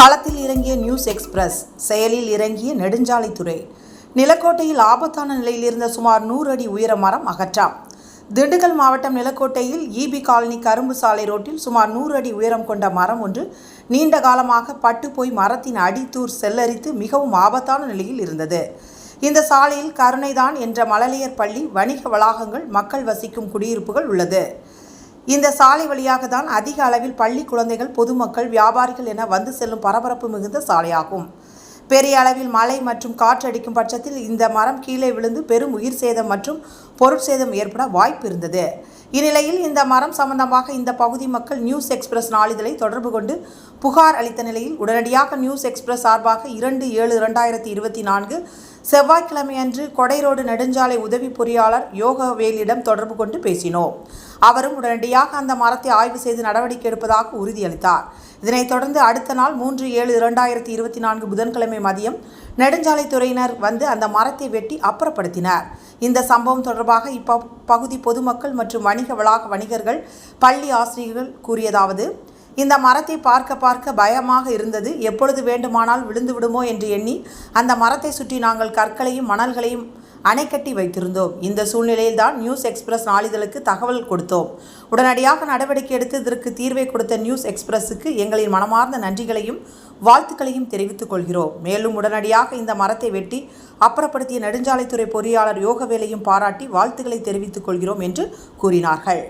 களத்தில் இறங்கிய news express செயலில் இறங்கிய நெடுஞ்சாலைத்துறை. நிலக்கோட்டையில் ஆபத்தான நிலையில் இருந்த சுமார் நூறு அடி உயர மரம் அகற்றாம். திண்டுக்கல் மாவட்டம் நிலக்கோட்டையில் ஈபி காலனி கரும்பு சாலை ரோட்டில் சுமார் நூறு அடி உயரம் கொண்ட மரம் ஒன்று நீண்ட காலமாக பட்டு போய் மரத்தின் அடித்தூர் செல்லரித்து மிகவும் ஆபத்தான நிலையில் இருந்தது. இந்த சாலையில் கருணைதான் என்ற மழலையர் பள்ளி வணிக வளாகங்கள் மக்கள் வசிக்கும் குடியிருப்புகள் உள்ளது. இந்த சாலை வழியாக தான் அதிக அளவில் பள்ளி குழந்தைகள் பொதுமக்கள் வியாபாரிகள் என வந்து செல்லும் பரபரப்பு மிகுந்த சாலையாகும். பெரிய அளவில் மழை மற்றும் காற்றடிக்கும் பட்சத்தில் இந்த மரம் கீழே விழுந்து பெரும் உயிர் சேதம் மற்றும் பொருட்சேதம் ஏற்பட வாய்ப்பு இருந்தது. இந்நிலையில் இந்த மரம் சம்பந்தமாக இந்த பகுதி மக்கள் நியூஸ் எக்ஸ்பிரஸ் நாளிதழை தொடர்பு கொண்டு புகார் அளித்த நிலையில் உடனடியாக நியூஸ் எக்ஸ்பிரஸ் சார்பாக இரண்டு ஏழு இரண்டாயிரத்தி இருபத்தி நான்கு செவ்வாய்க்கிழமையன்று கொடைரோடு நெடுஞ்சாலை உதவி பொறியாளர் யோகவேலிடம் தொடர்பு கொண்டு பேசினோம். அவரும் உடனடியாக அந்த மரத்தை ஆய்வு செய்து நடவடிக்கை எடுப்பதாக உறுதியளித்தார். இதனைத் தொடர்ந்து அடுத்த நாள் மூன்று ஏழு இரண்டாயிரத்தி இருபத்தி நான்கு புதன்கிழமை மதியம் நெடுஞ்சாலைத்துறையினர் வந்து அந்த மரத்தை வெட்டி அப்புறப்படுத்தினர். இந்த சம்பவம் தொடர்பாக இப்ப பகுதி பொதுமக்கள் மற்றும் வணிக வளாக வணிகர்கள் பள்ளி ஆசிரியர்கள் கூறியதாவது இந்த மரத்தை பார்க்க பார்க்க பயமாக இருந்தது. எப்பொழுது வேண்டுமானால் விழுந்து விடுமோ என்று எண்ணி அந்த மரத்தை சுற்றி நாங்கள் கற்களையும் மணல்களையும் அணைக்கட்டி வைத்திருந்தோம். இந்த சூழ்நிலையில் தான் நியூஸ் எக்ஸ்பிரஸ் நாளிதழுக்கு தகவல் கொடுத்தோம். உடனடியாக நடவடிக்கை எடுத்து இதற்கு தீர்வை கொடுத்த நியூஸ் எக்ஸ்பிரஸுக்கு எங்களின் மனமார்ந்த நன்றிகளையும் வாழ்த்துக்களையும் தெரிவித்துக் கொள்கிறோம். மேலும் உடனடியாக இந்த மரத்தை வெட்டி அப்புறப்படுத்திய நெடுஞ்சாலைத்துறை பொறியாளர் யோகவேலையும் பாராட்டி வாழ்த்துக்களை தெரிவித்துக் கொள்கிறோம் என்று கூறினார்கள்.